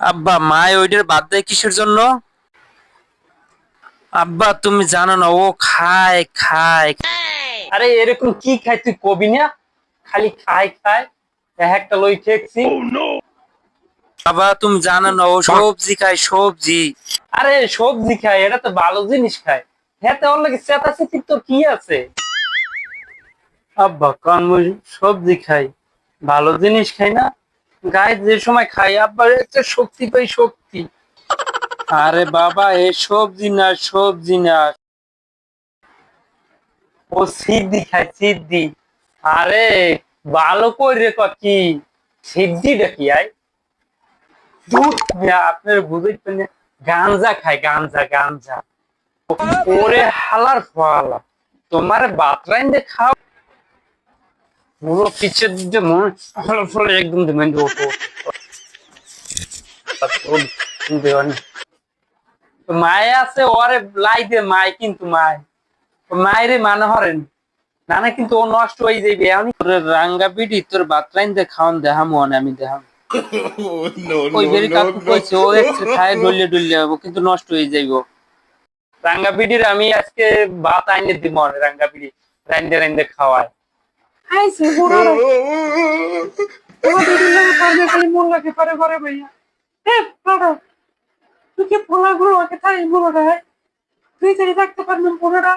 আব্বা মা ওইটার বাদ দেয় কিসের জন্য? আব্বা তুমি জানো না ও খায় খায়। আরে এরকম কি খাই তুই কবি না? খালি খাই এক একটা লই ঠেকছি বাবা তুমি জানো না ও সবজি খায় সবজি। আরে সবজি খাই এটা তো ভালো জিনিস খায়। হ্যাঁ তো ওর লাগে চেতাচেতি তোর কি আছে? আব্বা ওই সবজি খাই ভালো জিনিস খাই না? গায়ে যে সময় খাই, আব্বা একটা শক্তি পাই শক্তি। আরে বাবা, এ সবজি না সবজি না। ও সিদ্ধি খায়, সিদ্ধি। আরে, ভালো করে ক সিদ্ধিটা কি আয় দুধ আপনার বুঝতে না, গাঞ্জা খায়, গাঞ্জা গাঞ্জা। ওরে হালার ফালা। তোমার বাতরাইন খাও। পুরো পিছে দিতে মন ফলে একদম ওটো মায়ে আছে ওরে লাই দে মায় কিন্তু মায়। মায়েরে মানে হরেন। না না কিন্তু ও নষ্ট হয়ে যাইবে। আমি তোর রাঙ্গা তোর বাতরাইন দে খাওয়ান দেহাম মনে আমি দেহাম ওই বেরি কাকু কইছে ও একটু খায় যাব কিন্তু নষ্ট হয়ে যাইবো। রাঙ্গা পিডির আমি আজকে ভাত আইনে দিব রাঙ্গা পিডি রাইন্দে রাইন্দে খাওয়ায়। আইসে বুড়োরা তোমাদের লাগে পারবে খালি মন লাগে পারে পারে ভাইয়া এ বাবা তুই কি পোলাগুলো ওকে তাই বুড়োরা তুই তাই রাখতে পারবেন বুড়োরা